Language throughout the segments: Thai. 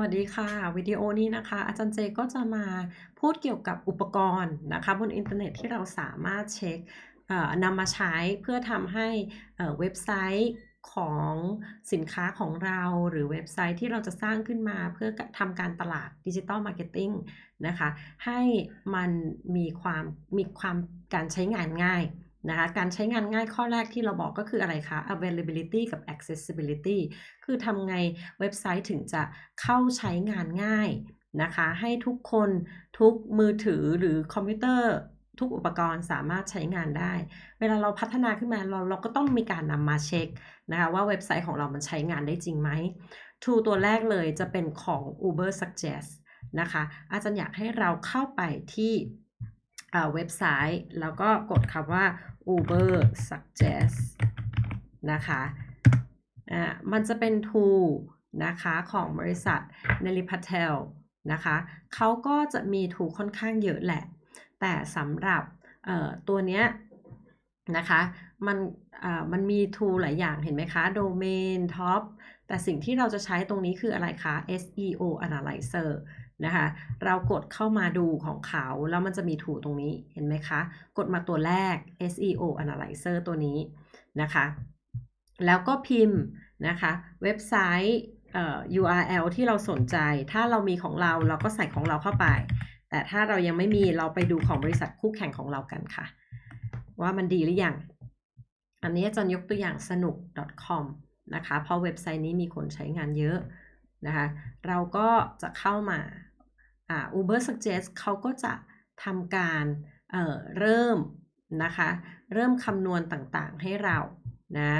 วัสดีค่ะ วิดีโอนี้นะคะ อาจารย์เจก็จะมาพูดเกี่ยวกับอุปกรณ์นะคะ บนอินเทอร์เน็ตที่เราสามารถเช็คนำมาใช้เพื่อทำให้เว็บไซต์ของสินค้าของเราหรือเว็บไซต์ที่เราจะสร้างขึ้นมาเพื่อทำการตลาดดิจิทัลมาร์เก็ตติ้งนะคะ ให้มันมีความมีความการใช้งานง่าย นะคะการใช้งานง่ายข้อแรกที่เราบอกก็คืออะไรคะ availability กับ accessibility คือทำไงเว็บไซต์ถึงจะเข้าใช้งานง่ายนะคะให้ทุกคนทุกมือถือหรือคอมพิวเตอร์ทุกอุปกรณ์สามารถใช้งานได้ เวลาเราพัฒนาขึ้นมาเราเราก็ต้องมีการนำมาเช็คนะคะว่าเว็บไซต์ของเรามันใช้งานได้จริงไหม tool ตัวแรกเลยจะเป็นของ Uber Suggest นะคะ อาจารย์อยากให้เราเข้าไปที่เว็บไซต์ แล้วก็กดคำว่า Uber Suggest นะคะอ่ามันจะเป็น tool นะคะของบริษัท n e l i p a t e l นะคะเขาก็จะมี tool ค่อนข้างเยอะแหละ แต่สำหรับตัวเนี้ยนะคะมันมันมี tool หลายอย่างเห็นไหมคะ domain top แต่สิ่งที่เราจะใช้ตรงนี้คืออะไรคะ SEO analyzer นะคะ เรากดเข้ามาดูของเขา แล้วมันจะมีถูตรงนี้เห็นไหมคะ กดมาตัวแรก SEO analyzer ตัวนี้นะคะ แล้วก็พิมพ์นะคะ เว็บไซต์ URL ที่เราสนใจ ถ้าเรามีของเราเราก็ใส่ของเราเข้าไป แต่ถ้าเรายังไม่มีเราไปดูของบริษัทคู่แข่งของเรากันค่ะ ว่ามันดีหรือยังอันนี้จะยกตัวอย่างสนุก .com นะคะ เพราะเว็บไซต์นี้มีคนใช้งานเยอะ นะคะเราก็จะเข้ามาอ่า Uber Suggest เขาก็จะทำการเเริ่มนะคะเริ่มคำนวณต่างๆให้เรานะ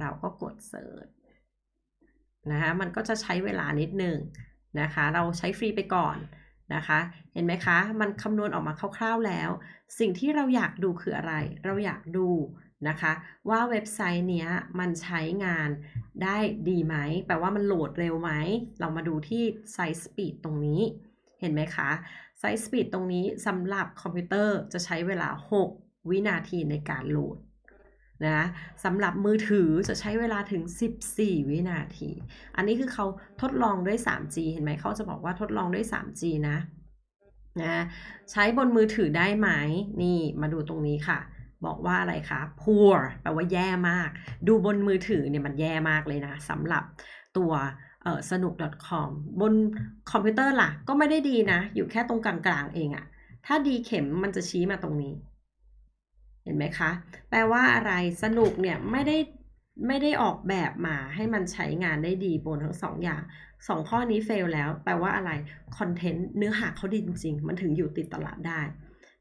เราก็กดเสิร์ชนะคะมันก็จะใช้เวลานิดหนึ่งนะคะเราใช้ฟรีไปก่อนนะคะเห็นไหมคะ มันคำนวณออกมาคร่าวๆแล้ว สิ่งที่เราอยากดูคืออะไร เราอยากดู นะคะ ว่าเว็บไซต์เนี้ยมันใช้งานได้ดีไหม แปลว่ามันโหลดเร็วไหม เรามาดูที่ไซส์สปีดตรงนี้ เห็นไหมคะไซส์สปีดตรงนี้สำหรับคอมพิวเตอร์จะใช้เวลา 6 วินาทีในการโหลดนะสำหรับมือถือจะใช้เวลาถึง 14 วินาที อันนี้คือเขาทดลองด้วย 3G เห็นไหมเขาจะบอกว่าทดลองด้วย 3G นะนะ ใช้บนมือถือได้ไหม นี่มาดูตรงนี้ค่ะ บอกว่าอะไรคะ poor แปลว่าแย่มาก ดูบนมือถือเนี่ยมันแย่มากเลยนะสำหรับตัวสนุก .com บนคอมพิวเตอร์ล่ะ ก็ไม่ได้ดีนะ อยู่แค่ตรงกลางๆเองอะถ้าดีเข็มมันจะชี้มาตรงนี้ เห็นไหมคะ แปลว่าอะไรสนุกเนี่ยไม่ได้ไม่ได้ออกแบบมาให้มันใช้งานได้ดีบนทั้งสองอย่างสองข้อนี้เฟลแล้ว แปลว่าอะไรคอนเทนต์เนื้อหาเขาดีจริง ๆ มันถึงอยู่ติดตลาดได้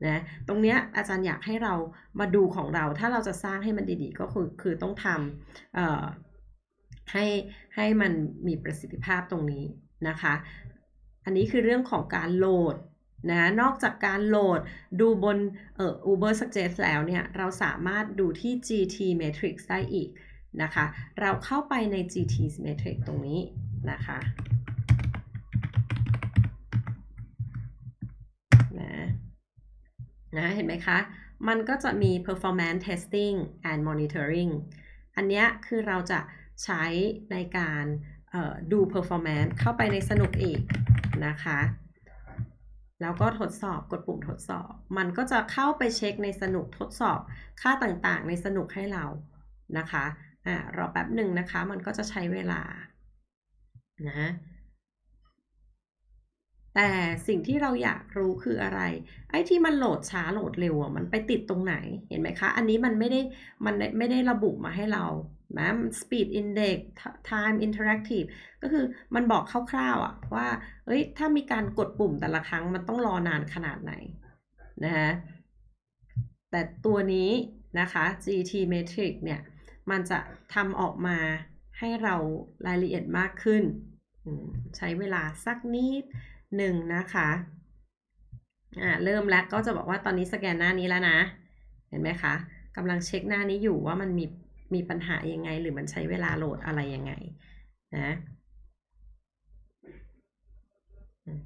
นะตรงเนี้ยอาจารย์อยากให้เรามาดูของเรา ถ้าเราจะสร้างให้มันดีๆ ก็คือคือต้องทำให้ให้มันมีประสิทธิภาพตรงนี้นะคะ อันนี้คือเรื่องของการโหลดนะนอกจากการโหลดดูบนเอ่อ Uber Suggest แล้วเนี่ยเราสามารถดูที่ GT Matrix ได้อีกนะคะ เราเข้าไปใน GT Matrix ตรงนี้นะคะนะ นะเห็นไหมคะ มันก็จะมี performance testing and monitoring อันนี้คือเราจะใช้ในการดู performance เข้าไปในสนุกอีกนะคะ แล้วก็ทดสอบกดปุ่มทดสอบ มันก็จะเข้าไปเช็คในสนุกทดสอบค่าต่างๆ ในสนุกให้เรานะคะอ่ารอแป๊บหนึ่งนะคะ มันก็จะใช้เวลานะ แต่สิ่งที่เราอยากรู้คืออะไร ไอ้ที่มันโหลดช้าโหลดเร็วอะมันไปติดตรงไหนเห็นไหมคะ อันนี้มันไม่ได้มันไม่ได้ระบุมาให้เรานะ speed index time interactive ก็คือมันบอกคร่าวๆอะว่าเอ้ยถ้ามีการกดปุ่มแต่ละครั้งมันต้องรอนานขนาดไหนนะฮะแต่ตัวนี้นะคะ GT Matrix เนี่ย มันจะทำออกมาให้เรารายละเอียดมากขึ้น ใช้เวลาสักนิด หนึ่งนะคะอ่าเริ่มแล้วก็จะบอกว่าตอนนี้สแกนหน้านี้แล้วนะ เห็นไหมคะกำลังเช็คหน้านี้อยู่ว่ามันมีมีปัญหายังไง หรือมันใช้เวลาโหลดอะไรยังไงนะ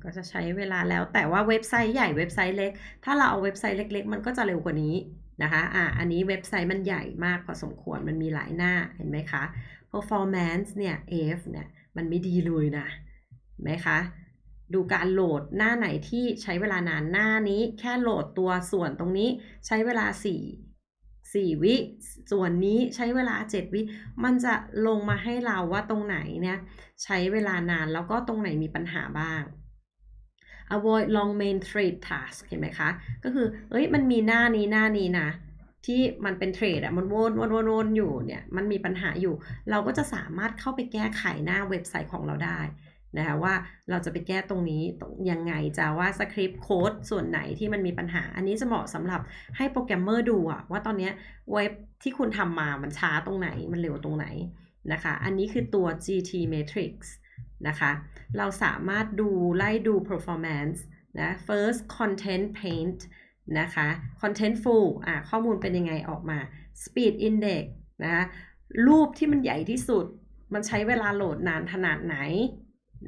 ก็จะใช้เวลาแล้วแต่ว่าเว็บไซต์ใหญ่เว็บไซต์เล็ก ถ้าเราเอาเว็บไซต์เล็ก ๆ มันก็จะเร็วกว่านี้นะคะอะอันนี้เว็บไซต์มันใหญ่มากพอสมควรมันมีหลายหน้าเห็นไหมคะ performance เนี่ย F เนี่ยมันไม่ดีเลยนะไหมคะ ดูการโหลดหน้าไหนที่ใช้เวลานานหน้านี้ แค่โหลดตัวส่วนตรงนี้ใช้เวลา 4 4 วิ ส่วนนี้ใช้เวลา 7 วิ มันจะลงมาให้เราว่าตรงไหนเนี่ยใช้เวลานานแล้วก็ตรงไหนมีปัญหาบ้าง avoid long main thread task เห็นไหมคะ ก็คือ เอ้ย มันมีหน้านี้หน้านี้นะ ที่มันเป็นเทรดอะมันวนวนวนวนอยู่เนี่ย มันมีปัญหาอยู่ เราก็จะสามารถเข้าไปแก้ไขหน้าเว็บไซต์ของเราได้ นะคะว่าเราจะไปแก้ตรงนี้ยังไงจะว่าสคริปต์โค้ดส่วนไหนที่มันมีปัญหา อันนี้จะเหมาะสำหรับให้โปรแกรมเมอร์ดูว่าตอนนี้เว็บที่คุณทำมามันช้าตรงไหนมันเร็วตรงไหนนะคะ อันนี้คือตัว GT Matrix นะคะ เราสามารถดูไล่ดู performance นะ first content paint นะคะ contentful อะข้อมูลเป็นยังไงออกมา speed index นะคะรูปที่มันใหญ่ที่สุด มันใช้เวลาโหลดนานขนาดไหน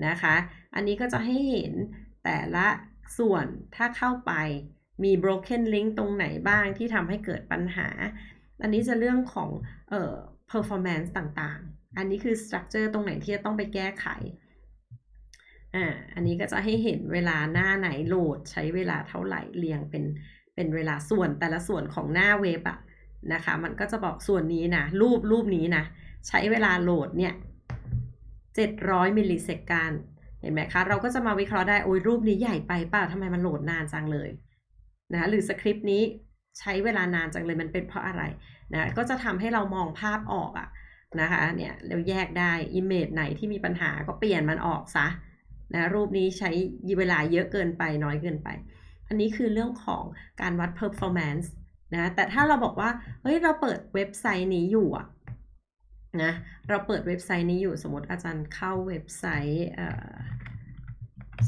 นะคะ อันนี้ก็จะให้เห็นแต่ละส่วนถ้าเข้าไปมี broken link ตรงไหนบ้างที่ทำให้เกิดปัญหา อันนี้จะเรื่องของเอ่อ performance ต่างๆ อันนี้คือ structure ตรงไหนที่จะต้องไปแก้ไข อ่า อันนี้ก็จะให้เห็นเวลาหน้าไหนโหลดใช้เวลาเท่าไหร่เรียงเป็นเป็นเวลาส่วนแต่ละส่วนของหน้าเว็บอะนะคะ มันก็จะบอกส่วนนี้นะรูปรูปนี้นะใช้เวลาโหลดเนี่ย 700 มิลลิเซกัน เห็นไหมคะ เราก็จะมาวิเคราะห์ได้ โอ้ยรูปนี้ใหญ่ไปเปล่าทำไมมันโหลดนานจังเลยนะหรือสคริปต์นี้ใช้เวลานานจังเลยมันเป็นเพราะอะไรนะก็จะทำให้เรามองภาพออกอะนะคะเนี่ยเราแยกได้อิมเมจไหนที่มีปัญหาก็เปลี่ยนมันออกซะนะรูปนี้ใช้เวลาเยอะเกินไปน้อยเกินไป อันนี้คือเรื่องของการวัด performance นะแต่ถ้าเราบอกว่าเฮ้ยเราเปิดเว็บไซต์นี้อยู่อะ นะเราเปิดเว็บไซต์นี้อยู่สมมติอาจารย์เข้าเว็บไซต์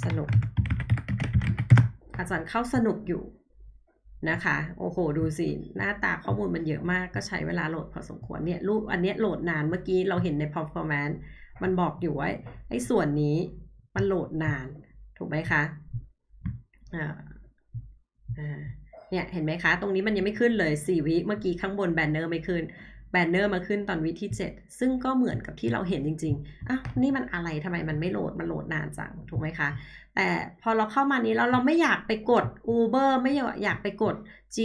สนุก อาจารย์เข้าสนุกอยู่นะคะโอ้โหดูสิ หน้าตาข้อมูลมันเยอะมากก็ใช้เวลาโหลดพอสมควรเนี่ยรูปอันนี้โหลดนานเมื่อกี้เราเห็นใน performance มันบอกอยู่ว่าไอ้ส่วนนี้มันโหลดนาน ถูกไหมคะอ่าเนี่ยเห็นไหมคะ ตรงนี้มันยังไม่ขึ้นเลย4วิเมื่อกี้ข้างบนแบนเนอร์ไม่ขึ้น แบนเนอร์มาขึ้นตอนวิที่ 7 ซึ่งก็เหมือนกับที่เราเห็นจริงๆอะนี่มันอะไรทำไมมันไม่โหลด มันโหลดนานจัง ถูกไหมคะ แต่พอเราเข้ามานี้แล้วเราไม่อยากไปกด Uber ไม่อยากไปกด G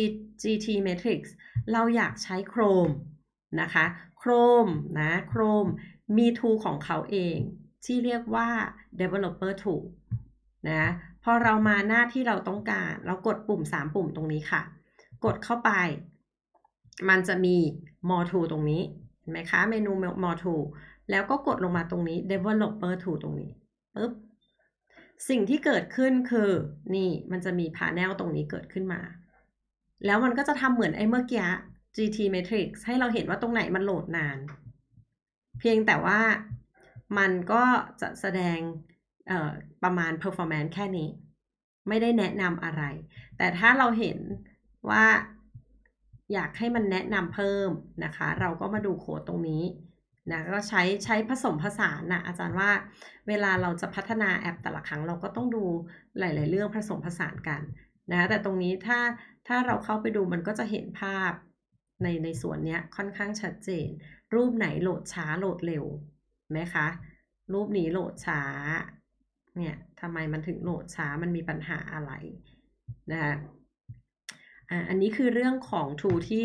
GT Matrix เราอยากใช้ Chrome นะคะ Chrome นะ Chrome มี tool ของเขาเองที่เรียกว่า developer tool นะพอเรามาหน้าที่เราต้องการ เรากดปุ่ม 3 ปุ่มตรงนี้ค่ะ กดเข้าไป มันจะมี more tool ตรงนี้เห็นไหมคะ เมนู more tool แล้วก็กดลงมาตรงนี้ developer tool ตรงนี้ปึ๊บสิ่งที่เกิดขึ้นคือนี่มันจะมีพา n e l ตรงนี้เกิดขึ้นมา แล้วมันก็จะทำเหมือนไอ้เมื่อกี้ GT Matrix ให้เราเห็นว่าตรงไหนมันโหลดนาน เพียงแต่ว่ามันก็จะแสดงประมาณ performance แค่นี้ ไม่ได้แนะนำอะไร แต่ถ้าเราเห็นว่า อยากให้มันแนะนำเพิ่มนะคะ เราก็มาดูโค้ดตรงนี้นะก็ใช้ใช้ผสมผสานนะอาจารย์ว่าเวลาเราจะพัฒนาแอปแต่ละครั้งเราก็ต้องดูหลาย ๆ เรื่องผสมผสานกันนะแต่ตรงนี้ถ้าถ้าเราเข้าไปดูมันก็จะเห็นภาพในในส่วนนี้ค่อนข้างชัดเจน รูปไหนโหลดช้าโหลดเร็วไหมคะรูปนี้โหลดช้าเนี่ยทำไมมันถึงโหลดช้ามันมีปัญหาอะไรนะคะ อันนี้คือเรื่องของ tool ที่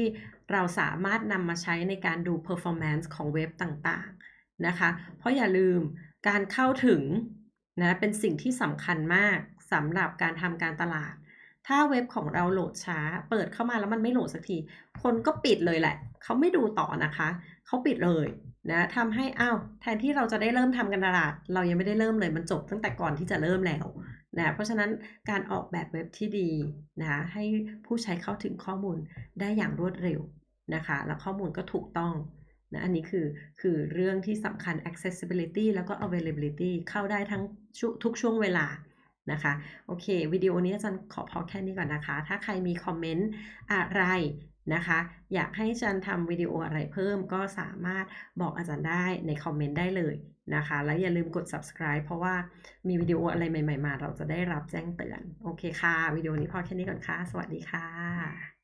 เราสามารถนำมาใช้ในการดู performance ของเว็บต่างๆนะคะ เพราะอย่าลืมการเข้าถึงนะเป็นสิ่งที่สำคัญมากสำหรับการทำการตลาด ถ้าเว็บของเราโหลดช้า เปิดเข้ามาแล้วมันไม่โหลดสักที คนก็ปิดเลยแหละ เขาไม่ดูต่อนะคะ เขาปิดเลยนะทำให้อ้าวแทนที่เราจะได้เริ่มทำการตลาด เรายังไม่ได้เริ่มเลยมันจบตั้งแต่ก่อนที่จะเริ่มแล้ว นะเพราะฉะนั้นการออกแบบเว็บที่ดีนะให้ผู้ใช้เข้าถึงข้อมูลได้อย่างรวดเร็วนะคะแล้วข้อมูลก็ถูกต้องนะอันนี้คือคือเรื่องที่สำคัญ accessibility แล้วก็ availability เข้าได้ทั้งทุกช่วงเวลานะคะโอเควิดีโอนี้อาจารย์ขอพอแค่นี้ก่อนนะคะ ถ้าใครมีคอมเมนต์อะไรนะคะ อยากให้อาจารย์ทำวิดีโออะไรเพิ่มก็สามารถบอกอาจารย์ได้ในคอมเมนต์ได้เลย นะคะ แล้วอย่าลืมกด subscribe เพราะว่ามีวิดีโออะไรใหม่ ๆ มา เราจะได้รับแจ้งเตือน โอเคค่ะ วิดีโอนี้พอแค่นี้ก่อนค่ะ สวัสดีค่ะ